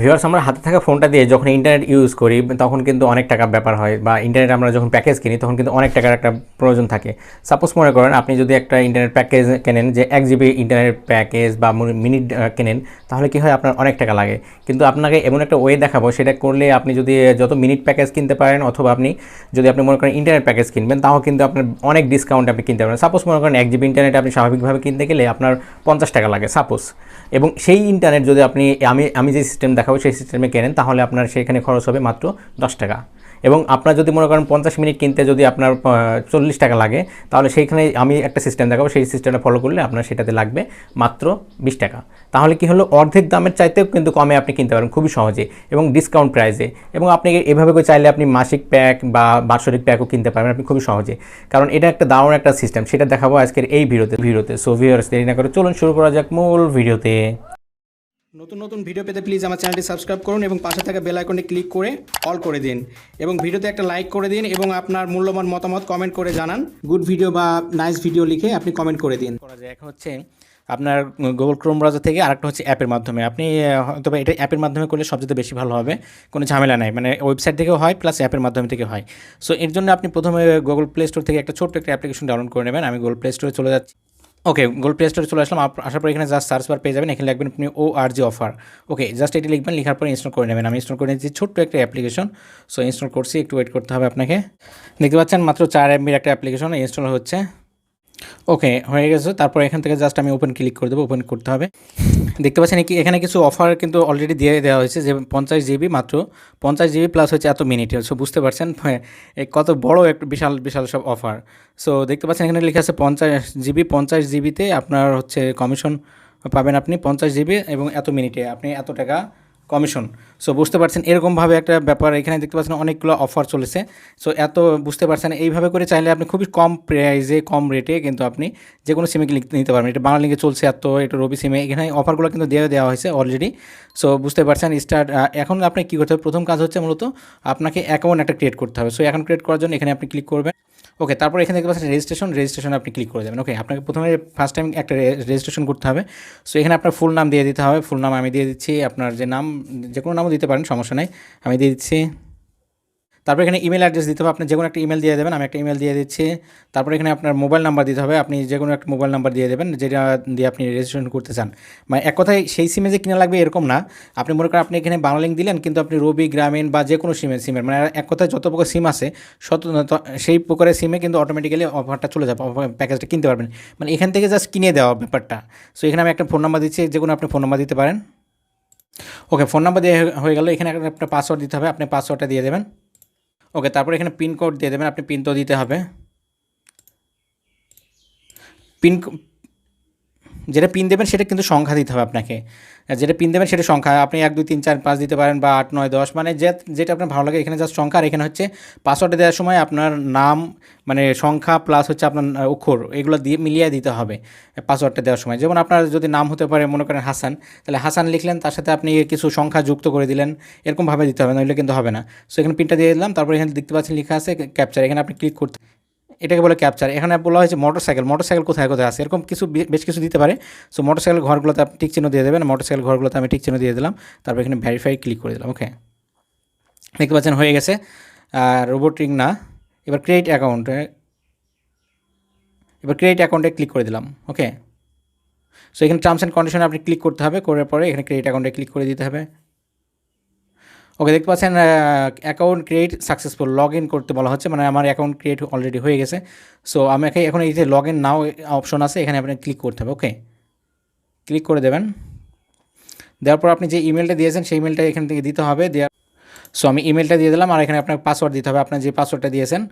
Viewers আমরা হাতে থাকা ফোনটা দিয়ে যখন ইন্টারনেট ইউজ করি, তখন কিন্তু অনেক টাকার ব্যাপার হয় বা ইন্টারনেট আমরা যখন প্যাকেজ কিনি, তখন কিন্তু অনেক টাকার একটা প্রয়োজন থাকে। সাপোজ মনে করেন আপনি যদি একটা ইন্টারনেট প্যাকেজ কেনেন, যে এক জিবি ইন্টারনেট প্যাকেজ বা মিনিট কেনেন, তাহলে কি হয় আপনার অনেক টাকা লাগে। কিন্তু আপনাকে এমন একটা ওয়ে দেখাবো, সেটা করলে আপনি যদি যত মিনিট প্যাকেজ কিনতে পারেন, অথবা আপনি যদি আপনি মনে করেন ইন্টারনেট প্যাকেজ কিনবেন, তাও কিন্তু আপনার অনেক ডিসকাউন্ট আপনি কিনতে পারেন সাপোজ মনে করেন এক জিবি ইন্টারনেট আপনি স্বাভাবিকভাবে কিনতে গেলে আপনার পঞ্চাশ টাকা লাগে সাপোজ এবং সেই ইন্টারনেট যদি আপনি, আমি আমি যে সিস্টেম দেখাবো সেই সিস্টেমে কেনেন, তাহলে আপনার সেখানে খরচ হবে মাত্র দশ টাকা। এবং আপনার যদি মনে করেন পঞ্চাশ মিনিট কিনতে যদি আপনার চল্লিশ টাকা লাগে, তাহলে সেইখানে আমি একটা সিস্টেম দেখাবো, সেই সিস্টেমটা ফলো করলে আপনার সেটাতে লাগবে মাত্র বিশ টাকা। তাহলে কি হলো, অর্ধেক দামের চাইতেও কিন্তু কমে আপনি কিনতে পারেন, খুবই সহজে এবং ডিসকাউন্ট প্রাইসে এবং আপনি এভাবে চাইলে আপনি মাসিক প্যাক বা বার্ষিক প্যাকও কিনতে পারবেন, আপনি খুবই সহজে। কারণ এটা একটা দারুণ একটা সিস্টেম সেটা দেখাবো আজকের এই ভিডিওতে ভিডিওতে। সো ভিউয়ার্স দেরি না করে চলুন, শুরু করা যাক মূল ভিডিওতে। নতুন নতুন ভিডিও পেতে প্লিজ আমার চ্যানেলটি সাবস্ক্রাইব করুন এবং পাশে থাকা বেল আইকনে ক্লিক করে অল করে দিন। এবং ভিডিওতে একটা লাইক করে দিন এবং আপনার মূল্যবান মতামত কমেন্ট করে জানান। গুড ভিডিও বা নাইস ভিডিও লিখে আপনি কমেন্ট করে দিন। করা যায়। এখন হচ্ছে আপনার গুগল ক্রোম ব্রাউজার থেকে আরেকটা হচ্ছে অ্যাপের মাধ্যমে। আপনি আহ, হয়তো বা এটা অ্যাপের মাধ্যমে করলে সবচেয়ে বেশি ভালো হবে। কোনো ঝামেলা নাই। মানে ওয়েবসাইট থেকেও হয় প্লাস অ্যাপের মাধ্যমে থেকে হয়। সো এর জন্য আপনি প্রথমে গুগল প্লে স্টোর থেকে একটা ছোট্ট একটা অ্যাপ্লিকেশন ডাউনলোড করে নেবেন। আমি গুগল প্লে স্টোরে চলে যাচ্ছি। ওকে গুগল প্লে স্টোরে চলে আসলাম। আসার পর এখানে জাস্ট সার্চ বার পেয়ে যাবেন। এখানে লিখবেন আপনি ও আর জি অফার ওকে জাস্ট এটি লিখবেন, লেখার পর ইনস্টল করে নেবেন। আমি ইনস্টল করে নিয়েছি ছোট্ট একটা অ্যাপ্লিকেশন সো ইনস্টল করছি, একটু ওয়েট করতে হবে আপনাকে। দেখতে পাচ্ছেন মাত্র চার এমবির একটা অ্যাপ্লিকেশন ইনস্টল হচ্ছে। ওকে হয়ে গেছে। তারপর এখান থেকে জাস্ট আমি ওপেন ক্লিক করে দেবো ওপেন করতে হবে। দেখতে পাচ্ছেন কি এখানে কিছু অফার কিন্তু অলরেডি দিয়ে দেওয়া হয়েছে যে পঞ্চাশ জিবি মাত্র। পঞ্চাশ জিবি প্লাস হচ্ছে এত মিনিট সো বুঝতে পারছেন? হ্যাঁ, কত বড় একটা বিশাল বিশাল সব অফার সো দেখতে পাচ্ছেন এখানে লেখা আছে পঞ্চাশ জিবি পঞ্চাশ জিবিতে আপনার হচ্ছে কমিশন পাবেন আপনি পঞ্চাশ জিবি এবং এত মিনিটে আপনি এত টাকা কমিশন। সো বুঝতে পারছেন, এরকমভাবে একটা ব্যাপার এখানে দেখতে পাচ্ছেন অনেকগুলো অফার চলেছে। সো এত বুঝতে পারছেন, এইভাবে করে চাইলে আপনি খুবই কম প্রাইজে কম রেটে কিন্তু আপনি যে কোনো সিমে লিখতে নিতে পারবেন। এটা বাংলা লিঙ্কে চলছে এত, এটা রবি সিমে এখানে অফারগুলো কিন্তু দিয়ে, দেওয়া হয়েছে অলরেডি সো বুঝতে পারছেন স্টার্ট এখন আপনি কী করতে হবে? প্রথম কাজ হচ্ছে মূলত আপনাকে অ্যাকাউন্ট একটা ক্রিয়েট করতে হবে। সো অ্যাকাউন্ট ক্রিয়েট করার জন্য এখানে আপনি ক্লিক করবেন। ওকে তারপর এখানে দেখতে পাচ্ছেন রেজিস্ট্রেশন রেজিস্ট্রেশন আপনি ক্লিক করে দেবেন। ওকে আপনাকে প্রথমে ফার্স্ট টাইম একটা রেজিস্ট্রেশন করতে হবে। সো এখানে আপনার ফুল নাম দিয়ে দিতে হবে। ফুল নাম আমি দিয়ে দিচ্ছি। আপনার যে নাম, যে কোনো নামও দিতে পারেন, সমস্যা নেই। আমি দিয়ে দিচ্ছি তারপর এখানে ইমেল অ্যাড্রেস দিতে হবে, আপনি যে কোনো একটা ইমেল দিয়ে দেবেন, আমি একটা ইমেল দিয়ে দিচ্ছি। তারপর এখানে আপনার মোবাইল নাম্বার দিতে হবে, আপনি যে কোনো একটা মোবাইল নাম্বার দিয়ে দেবেন, যেটা দিয়ে আপনি রেজিস্ট্রেশন করতে চান। মানে এক কথায় সেই সিমে যে কিনা লাগবে এরকম না। আপনি মনে করেন আপনি এখানে বাংলা লিঙ্ক দিলেন, কিন্তু আপনি রবি গ্রামীণ বা যে কোনো সিমের সিমের মানে এক কথায় যত প্রকার সিম আছে শত সেই প্রকারের সিমে কিন্তু অটোমেটিক্যালি অফারটা চলে যাবে প্যাকেজটা কিনতে পারবেন। মানে এখান থেকে জাস্ট কিনে দেওয়া ব্যাপারটা। সো এখানে আমি একটা ফোন নাম্বার দিচ্ছি যে কোনো আপনি ফোন নাম্বার দিতে পারেন। ওকে ফোন নাম্বার দিয়ে হয়ে গেল, এখানে একটা পাসওয়ার্ড দিতে হবে, আপনি পাসওয়ার্ডটা দিয়ে দেবেন। ওকে তারপর এখানে পিন কোড দিয়ে দেবেন আপনি পিন তো দিতে হবে। পিন যেটা পিন দেবেন সেটা কিন্তু সংখ্যা দিতে হবে আপনাকে। যেটা পিন দেবেন সেটা সংখ্যা, আপনি এক, দুই, তিন, চার, পাঁচ দিতে পারেন বা আট, নয়, দশ মানে যে, যেটা আপনার ভালো লাগে, এখানে জাস্ট সংখ্যা আর এখানে হচ্ছে পাসওয়ার্ডে দেওয়ার সময় আপনার নাম মানে সংখ্যা প্লাস হচ্ছে আপনার অক্ষর, এগুলো দিয়ে মিলিয়ে দিতে হবে পাসওয়ার্ডটা দেওয়ার সময়। যেমন আপনার যদি নাম হতে পারে, মনে করেন হাসান, তাহলে হাসান লিখলেন, তার সাথে আপনি কিছু সংখ্যা যুক্ত করে দিলেন, এরকমভাবে দিতে হবে, নইলে কিন্তু হবে না। সো এখানে পিনটা দিয়ে দিলাম, তারপর এখানে দেখতে পাচ্ছেন লেখা আছে ক্যাপচার এখানে আপনি ক্লিক করতে এটাকে বলে ক্যাপচার এখানে বলা হয়েছে মোটর সাইকেল মোটর সাইকেল কোথায় কোথায় আছে? এরকম কিছু বেশ কিছু দিতে পারে। সো মোটর সাইকেল ঘরগুলোতে আপনি টিক চিহ্ন দিয়ে দেবেন। মোটর সাইকেল ঘরগুলোতে আমি টিক চিহ্ন দিয়ে দিলাম। তারপর এখানে ভেরিফাই ক্লিক করে দিলাম। ওকে দেখতে পাচ্ছেন, হয়ে গেছে। আর রোবোটিক না। এবার ক্রিয়েট অ্যাকাউন্টে এবার ক্রিয়েট অ্যাকাউন্টে ক্লিক করে দিলাম। ওকে সো এখানে টার্মস অ্যান্ড কন্ডিশনে আপনি ক্লিক করতে হবে। করার পরে এখানে ক্রিয়েট অ্যাকাউন্টে ক্লিক করে দিতে হবে। ওকে, দেখতে পাচ্ছেন account create successful log in করতে বলা হচ্ছে মানে আমার অ্যাকাউন্ট ক্রিয়েট অলরেডি হয়ে গেছে। সো আমাকে এখন এই যে লগ ইন নাও অপশন আছে, এখানে আপনি ক্লিক করতে হবে ওকে ক্লিক করে দেবেন। দেওয়ার পর আপনি যে ইমেলটা দিয়েছেন, সেই ইমেলটা এখান থেকে দিতে হবে, দেওয়ার সো আমি ইমেলটা দিয়ে দিলাম, আর এখানে আপনার পাসওয়ার্ড দিতে হবে। আপনার যে পাসওয়ার্ডটা দিয়েছেন,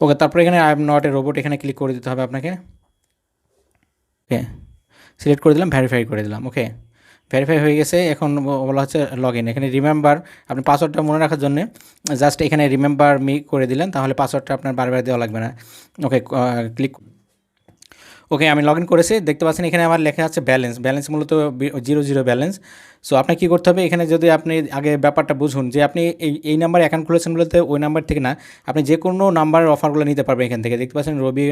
ওকে, তারপরে এখানে I am not a robot এখানে ক্লিক করে দিতে হবে আপনাকে। ওকে সিলেক্ট করে দিলাম ভেরিফাই করে দিলাম ওকে ভেরিফাই হয়ে গেছে। এখন বলা হচ্ছে লগ ইন এখানে রিমেম্বার আপনি পাসওয়ার্ডটা মনে রাখার জন্য জাস্ট এখানে রিমেম্বার মি করে দিলেন, তাহলে পাসওয়ার্ডটা আপনার বারবার দেওয়া লাগবে না। ওকে ক্লিক ওকে আমি লগ ইন করেছি। দেখতে পাচ্ছেন এখানে আমার লেখা আছে ব্যালেন্স ব্যালেন্স মূলত জিরো জিরো ব্যালেন্স সো আপনাকে কী করতে হবে? এখানে যদি আপনি আগে ব্যাপারটা বুঝুন যে আপনি এই এই নাম্বার অ্যাকাউন্ট খুলেছেন বলতে ওই নাম্বার থেকে না, আপনি যে কোনো নাম্বারের অফারগুলো নিতে পারবেন এখান থেকে। দেখতে পাচ্ছেন রবি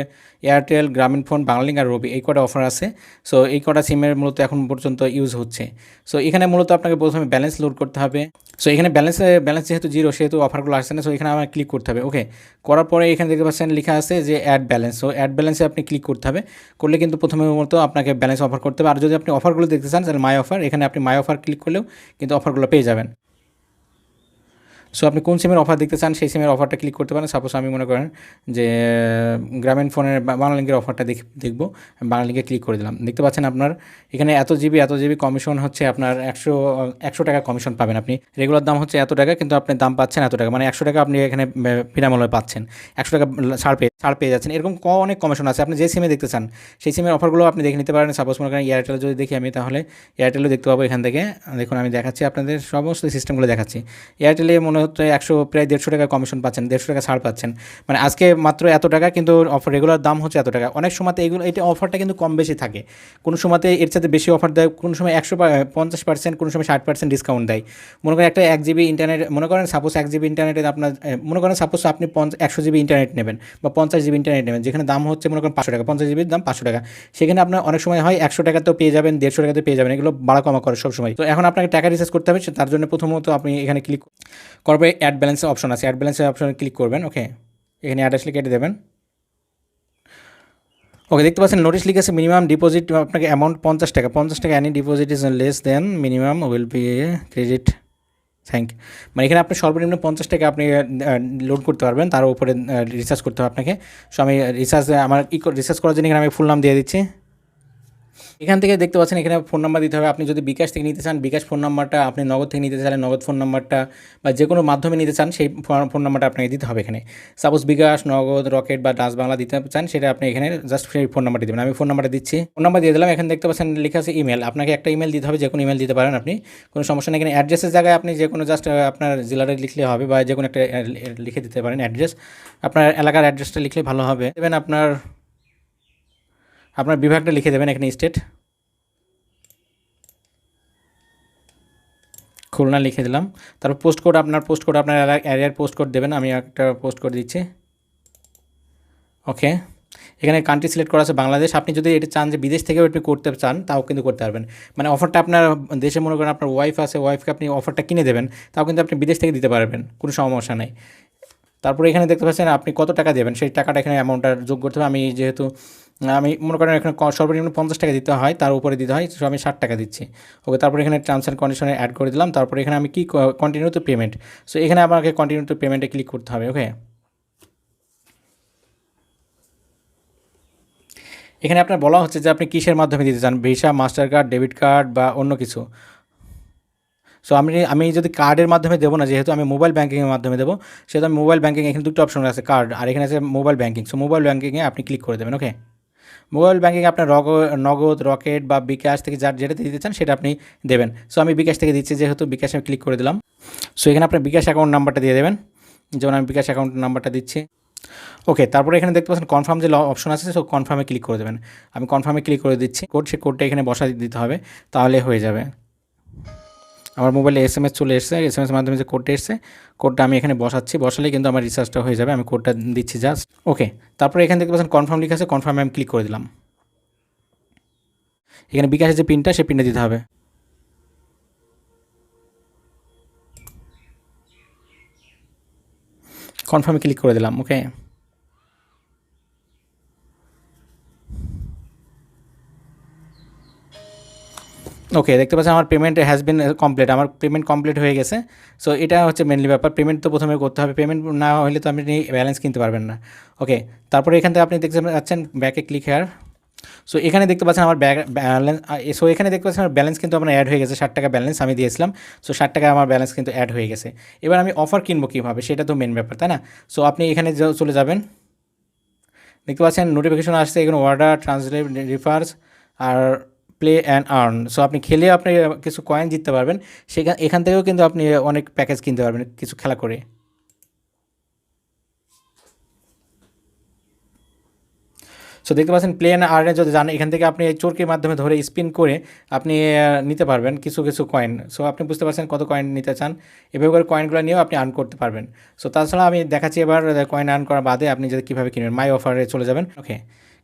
এয়ারটেল গ্রামীণ ফোন বাংলালিঙ্ক আর রবি এই কটা অফার আছে। সো এই কটা সিমের মূলত এখন পর্যন্ত ইউজ হচ্ছে। সো এখানে মূলত আপনাকে প্রথমে ব্যালেন্স লোড করতে হবে। সো এখানে ব্যালেন্স ব্যালেন্স যেহেতু জিরো সেহেতু অফারগুলো আসছে না সো এখানে আমার ক্লিক করতে হবে। ওকে করার পরে এখানে দেখতে পাচ্ছেন লেখা আছে যে অ্যাড ব্যালেন্স সো অ্যাড ব্যালেন্সে আপনি ক্লিক করতে হবে। করলে কিন্তু প্রথমে মতো আপনাকে ব্যালেন্স অফার করতে হবে। আর যদি আপনি অফারগুলো দেখতে চান, তাহলে মাই অফার এখানে আপনি মাই অফার ক্লিক করলেও কিন্তু অফারগুলো পেয়ে যাবেন। সো আপনি কোন সিমের অফার দেখতে চান, সেই সিমের অফারটা ক্লিক করতে পারেন। সাপোজ আমি মনে করেন যে গ্রামীণ ফোনের বা- বাংলা লিঙ্কের অফারটা দেখ দেখব। আমি বাংলা লিঙ্কে ক্লিক করে দিলাম। দেখতে পাচ্ছেন আপনার এখানে এত জিবি এত জিবি কমিশন হচ্ছে আপনার একশো একশো টাকা কমিশন পাবেন আপনি। রেগুলার দাম হচ্ছে এত টাকা, কিন্তু আপনি দাম পাচ্ছেন এত টাকা। মানে একশো টাকা আপনি এখানে বিনামূল্যে পাচ্ছেন। একশো টাকা ছাড় পেয়ে ছাড় পেয়ে যাচ্ছেন। এরকম ক- অনেক কমিশন আছে। আপনি যে সিমে দেখতে চান, সেই সিমের অফারগুলো আপনি দেখে নিতে পারেন। সাপোজ মনে করেন এয়ারটেল যদি দেখি আমি, তাহলে এয়ারটেলও দেখতে পাবো এখান থেকে। দেখুন, আমি দেখাচ্ছি আপনাদের সমস্ত সিস্টেমগুলো দেখাচ্ছি। এয়ারটেলে মনে হচ্ছে একশো, প্রায় দেড়শো টাকা কমিশন পাচ্ছেন, দেড়শো টাকা ছাড় পাচ্ছেন। মানে আজকে মাত্র এত টাকা, কিন্তু অফার রেগুলার দাম হচ্ছে এত টাকা। অনেক সময়তে এগুলো এটা অফারটা কিন্তু কম বেশি থাকে। কোনো সময়তে এর সাথে বেশি অফার দেয়, কোনো সময় একশো পঞ্চাশ পার্সেন্ট কোনো সময় ষাট পার্সেন্ট ডিসকাউন্ট দেয়। মনে করেন একটা এক জিবি ইন্টারনেট মনে করেন সাপোজ এক জিবি ইন্টারনেটে আপনার মনে করেন সাপোজ আপনি পঞ্চাশ একশো জিবি ইন্টারনেট নেবেন বা পঞ্চাশ জিবি ইন্টারনেট নেবেন, যেখানে দাম হচ্ছে মনে করেন পাঁচশো টাকা, পঞ্চাশ জিবির দাম পাঁচশো টাকা। সেখানে আপনার অনেক সময় হয় একশো টাকাতেও পেয়ে যাবেন, দেড়শো টাকাতেও পেয়ে যাবেন, এগুলো বাড়া কমা করে সবসময়। তো এখন আপনাকে টাকা রিচার্জ করতে হবে তার জন্য প্রথমত আপনি এখানে ক্লিক করবে অ্যাড ব্যালেন্সের অপশন আছে। অ্যাড ব্যালেন্সের অপশনে ক্লিক করবেন ওকে এখানে অ্যাড আসলে কেটে দেবেন। ওকে দেখতে পাচ্ছেন নোটিশ লিখে আছে মিনিমাম ডিপোজিট আপনাকে অ্যামাউন্ট পঞ্চাশ টাকা। পঞ্চাশ টাকা any deposit is less than minimum will be credit thank মানে এখানে আপনি সর্বনিম্ন পঞ্চাশ টাকা আপনি লোড করতে পারবেন, তার উপরে রিচার্জ করতে হবে আপনাকে। সো আমি রিচার্জ আমার ই রিচার্জ করার জন্য এখানে আমি ফুল নাম দিয়ে দিচ্ছি। এখান থেকে দেখতে পাচ্ছেন এখানে ফোন নাম্বার দিতে হবে। আপনি যদি বিকাশ থেকে নিতে চান, বিকাশ ফোন নাম্বারটা আপনি নগদ থেকে নিতে চান নগদ ফোন নাম্বারটা বা যে কোনো মাধ্যমে নিতে চান, সেই ফোন- নাম্বারটা আপনাকে দিতে হবে এখানে। সাপোজ বিকাশ, নগদ, রকেট বা ডাচ বাংলা দিতে চান, সেটা আপনি এখানে জাস্ট সেই ফোন নাম্বারটি দেবেন। আমি ফোন নাম্বারটা দিচ্ছি। ফোন নাম্বার দিয়ে দিলাম। এখানে দেখতে পাচ্ছেন লেখা আছে ইমেল আপনাকে একটা ইমেল দিতে হবে যে কোনো ইমেল দিতে পারেন আপনি। কোনো সমস্যা নেই। এখানে অ্যাড্রেসের জায়গায় আপনি যে কোনো জাস্ট আপনার জেলাটা লিখলে হবে বা যে কোনো একটা লিখে দিতে পারেন অ্যাড্রেস আপনার এলাকার অ্যাড্রেসটা লিখলে ভালো হবে। দেবেন আপনার আপনার বিভাগটা লিখে দেবেন এখানে স্টেট খুলনা লিখে দিলাম। তারপর পোস্ট কোড আপনার পোস্ট কোড আপনার এরিয়ার পোস্ট কোড দেবেন। আমি একটা পোস্ট কোড দিচ্ছি। ওকে এখানে কান্ট্রি সিলেক্ট করা আছে বাংলাদেশ। আপনি যদি এটা চান যে বিদেশ থেকেও আপনি করতে চান, তাও কিন্তু করতে পারবেন। মানে অফারটা আপনার দেশে মনে করেন আপনার ওয়াইফ আছে ওয়াইফকে আপনি অফারটা কিনে দেবেন, তাও কিন্তু আপনি বিদেশ থেকে দিতে পারবেন। কোনো সমস্যা নেই। তারপরে এখানে দেখতে পাচ্ছেন আপনি কত টাকা দেবেন? সেই টাকাটা এখানে অ্যামাউন্টটা যোগ করতে হবে। আমি যেহেতু আমি মনে করেন এখানে সর্বনিম্ন পঞ্চাশ টাকা দিতে হয়, তার উপরে দিতে হয় আমি ষাট টাকা দিচ্ছি। ওকে, তারপরে এখানে টার্মস অ্যান্ড কন্ডিশনে অ্যাড করে দিলাম, তারপরে এখানে আমি কি কন্টিনিউ টু পেমেন্ট সো এখানে আমাকে কন্টিনিউ টু পেমেন্টে ক্লিক করতে হবে ওকে এখানে আপনার বলা হচ্ছে যে আপনি কিসের মাধ্যমে দিতে চান Visa Mastercard debit card বা অন্য কিছু। সো আমি আমি যদি কার্ডের মাধ্যমে দেবো না, যেহেতু আমি মোবাইল ব্যাঙ্কিংয়ের মাধ্যমে দেবো, সেহেতু আমি মোবাইল ব্যাঙ্কিং এখানে দুটো অপশন আছে কার্ড আর এখানে আছে মোবাইল ব্যাঙ্কিং সো মোবাইল ব্যাঙ্কিংয়ে আপনি ক্লিক করে দেবেন ওকে মোবাইল ব্যাঙ্কিং আপনার রগ, নগদ, রকেট বা বিকাশ থেকে যার যেটাতে দিতে চান সেটা আপনি দেবেন। সো আমি বিকাশ থেকে দিচ্ছি, যেহেতু বিকাশে ক্লিক করে দিলাম। সো এখানে আপনার বিকাশ অ্যাকাউন্ট নাম্বারটা দিয়ে দেবেন। যেমন আমি বিকাশ অ্যাকাউন্ট নাম্বারটা দিচ্ছি। ওকে তারপরে এখানে দেখতে পাচ্ছেন কনফার্ম যে অপশন আছে সো কনফার্মে ক্লিক করে দেবেন। আমি কনফার্মে ক্লিক করে দিচ্ছি। কোড সে কোডটা এখানে বসা দিতে হবে, তাহলে হয়ে যাবে। আমার মোবাইলে এস এম এস চলে এসেছে এস এম এস মাধ্যমে যে কোডটা এসেছে কোডটা আমি এখানে বসাচ্ছি বসালে কিন্তু আমার রিচার্জটা হয়ে যাবে, আমি কোডটা দিচ্ছি জাস্ট ওকে তারপরে এখানে দেখতে পাচ্ছেন কনফার্ম লিখে আছে কনফার্মে আমি ক্লিক করে দিলাম। এখানে বিকাশের যে পিনটা সে পিনটা দিতে হবে। কনফার্মে ক্লিক করে দিলাম ওকে ওকে দেখতে পাচ্ছেন আমার পেমেন্ট হ্যাজ বিন কমপ্লিট আমার পেমেন্ট কমপ্লিট হয়ে গেছে। সো এটা হচ্ছে মেনলি ব্যাপার পেমেন্ট তো প্রথমে করতে হবে পেমেন্ট না হলে তো আপনি ব্যালেন্স কিনতে পারবেন না। ওকে তারপরে এখান থেকে আপনি দেখতে পাচ্ছেন ব্যাকে ক্লিক হেয়ার সো এখানে দেখতে পাচ্ছেন আমার ব্যালেন্স সো এখানে দেখতে পাচ্ছেন আমার ব্যালেন্স কিন্তু আমার অ্যাড হয়ে গেছে, ষাট টাকা ব্যালেন্স আমি দিয়েছিলাম। সো ষাট টাকা আমার ব্যালেন্স কিন্তু অ্যাড হয়ে গেছে। এবার আমি অফার কিনবো কীভাবে, সেটা তো মেন ব্যাপার, তাই না? সো আপনি এখানে চলে যাবেন। দেখতে পাচ্ছেন নোটিফিকেশন আসছে, এখানে অর্ডার ট্রান্সলেট রিফার্স আর প্লে অ্যান্ড আর্ন সো আপনি খেলে আপনি কিছু কয়েন জিততে পারবেন। সেখান, এখান থেকেও কিন্তু আপনি অনেক প্যাকেজ কিনতে পারবেন, কিছু খেলা করে। সো দেখতে পাচ্ছেন প্লেন আর্নে যদি যান এখান থেকে আপনি এই চোরকির মাধ্যমে ধরে স্পিন করে আপনি নিতে পারবেন কিছু কিছু কয়েন সো আপনি বুঝতে পারছেন কত কয়েন নিতে চান। এভাবে করে কয়েনগুলো নিয়েও আপনি আর্ন করতে পারবেন। সো তাছাড়া আমি দেখাচ্ছি এবার কয়েন আর্ন করার বাদে আপনি যদি কীভাবে কিনবেন মাই অফারে চলে যাবেন। ওকে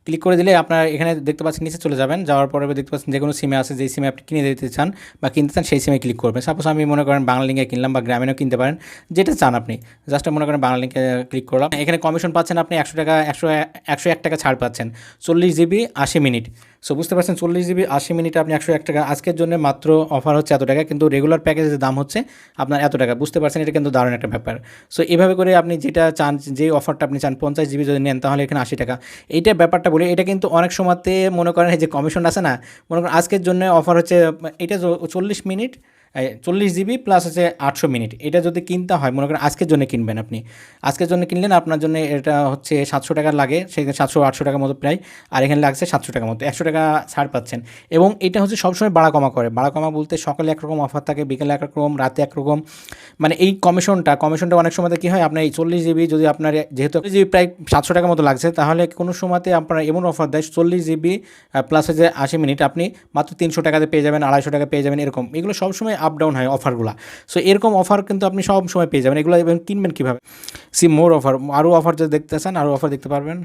ক্লিক করে দিলে আপনার এখানে দেখতে পাচ্ছেন নিচে চলে যাবেন। যাওয়ার পরে দেখতে পাচ্ছেন যে কোনো সিমে আছে, যেই সিমে আপনি কিনে দিতে চান বা কিনতে চান, সেই সিমে ক্লিক করবেন। সাপোজ আমি মনে করেন বাংলা লিঙ্কে কিনলাম বা গ্রামীণও কিনতে পারেন, যেটা চান আপনি। জাস্ট মনে করেন বাংলা লিঙ্কে ক্লিক করলাম। এখানে কমিশন পাচ্ছেন আপনি একশো টাকা, একশো একশো এক টাকা ছাড় পাচ্ছেন। চল্লিশ জিবি আশি মিনিট। সো বুঝতে পারছেন, চল্লিশ জিবি আশি মিনিটে আপনি একশো এক টাকা। আজকের জন্য মাত্র অফার হচ্ছে এত টাকা, কিন্তু রেগুলার প্যাকেজের দাম হচ্ছে আপনার এত টাকা। বুঝতে পারছেন, এটা কিন্তু দারুণ একটা ব্যাপার। সো এভাবে করে আপনি যেটা চান যে অফারটা আপনি চান, পঞ্চাশ জিবি যদি নেন, তাহলে এখানে আশি টাকা। এইটা ব্যাপারটা বলি, এটা কিন্তু অনেক সময়তে মনে করেন যে কমিশন আছে না, মনে করেন আজকের জন্য অফার হচ্ছে, এটা চল্লিশ মিনিট চল্লিশ জিবি প্লাস হচ্ছে আটশো মিনিট। এটা যদি কিনতে হয়, মনে করেন আজকের জন্য কিনবেন আপনি। আজকের জন্য কিনলেন, আপনার জন্য এটা হচ্ছে সাতশো টাকা লাগে সেখানে সাতশো আটশো টাকার মতো প্রায়, আর এখানে লাগছে সাতশো টাকার মতো, একশো টাকা ছাড় পাচ্ছেন। এবং এটা হচ্ছে সবসময় বাড়া কমা করে। বাড়া কমা বলতে সকালে একরকম অফার থাকে, বিকেলে একরকম, রাতে একরকম। মানে এই কমিশনটা কমিশনটা অনেক সময়তে কী হয়, আপনার এই চল্লিশ জিবি যদি আপনার যেহেতু জিবি প্রায় সাতশো টাকার মতো লাগছে, তাহলে কোনো সময়তে আপনার এমন অফার দেয়, চল্লিশ জিবি প্লাস হচ্ছে আশি মিনিট, আপনি মাত্র তিনশো টাকাতে পেয়ে যাবেন, আড়াইশো টাকা পেয়ে যাবেন, এরকম। এগুলো সবসময় আপ ডাউন হয় অফারগুলো। সো এরকম অফার কিন্তু আপনি সব সময় পেয়ে যাবেন। এগুলো কিনবেন কীভাবে? সি মোর অফার আরও অফার যদি দেখতে চান আরও অফার দেখতে পারবেন।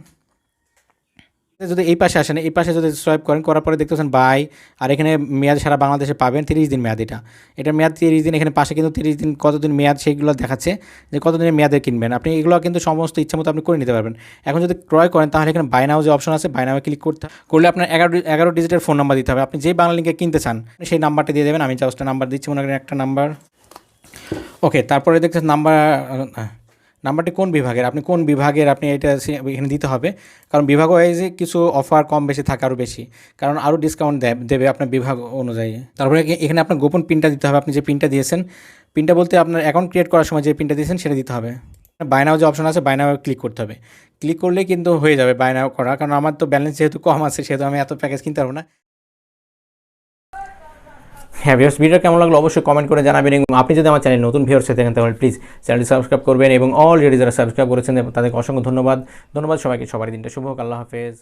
যদি এই পাশে আসেন, এই পাশে যদি সোয়াইপ করেন, করার পরে দেখতে পাচ্ছেন বাই। আর এখানে মেয়াদ সারা বাংলাদেশে পাবেন তিরিশ দিন মেয়াদ এটা। এটা মেয়াদ তিরিশ দিন, এখানে পাশে কিন্তু তিরিশ দিন কতদিন মেয়াদ সেইগুলো দেখাচ্ছে যে কতদিনের মেয়াদে কিনবেন। আপনি এগুলো কিন্তু সমস্ত ইচ্ছা মতো আপনি করে নিতে পারবেন। এখন যদি ক্রয় করেন, তাহলে এখানে বাইনাও যে অপশন আছে বাইনাও ক্লিক করতে করলে আপনার এগারো এগারো ডিজিটের ফোন নাম্বার দিতে হবে। আপনি যেই বাংলা লিঙ্কে কিনতে চান সেই নাম্বারটা দিয়ে দেবেন। আমি জাস্ট নাম্বার দিচ্ছি, মনে করেন একটা নাম্বার ওকে তারপরে দেখতে নাম্বার নাম্বারটি কোন বিভাগের? আপনি কোন বিভাগের আপনি এটা এখানে দিতে হবে। কারণ বিভাগ ওয়াইজে কিছু অফার কম বেশি থাকে আরও বেশি। কারণ আরও ডিসকাউন্ট দেবে আপনার বিভাগ অনুযায়ী। তারপরে এখানে আপনার গোপন পিনটা দিতে হবে। আপনি যে পিনটা দিয়েছেন, পিনটা বলতে আপনার অ্যাকাউন্ট ক্রিয়েট করার সময় যে পিনটা দিয়েছেন সেটা দিতে হবে। বাইনাও যে অপশন আছে বাইনাও ক্লিক করতে হবে। ক্লিক করলে কিন্তু হয়ে যাবে বাইনাও করা। কারণ আমার তো ব্যালেন্স যেহেতু কম আছে, সেহেতু আমি এত প্যাকেজ কিনতে পারব না। হ্যাঁ ভিউয়ার্স ভিডিও কেমন লাগল অবশ্যই কমেন্ট করে জানাবেন এবং আপনি যদি আমার চ্যানেল নতুন ভিউয়ার্স হয়ে থাকেন, তাহলে প্লিজ চ্যানেলটি সাবস্ক্রাইব করবেন এবং অলরেডি যারা সাবস্ক্রাইব করেছেন, তাদেরকে অসংখ্য ধন্যবাদ। ধন্যবাদ সবাইকে সবার দিনটা শুভ হোক, আল্লাহ হাফেজ।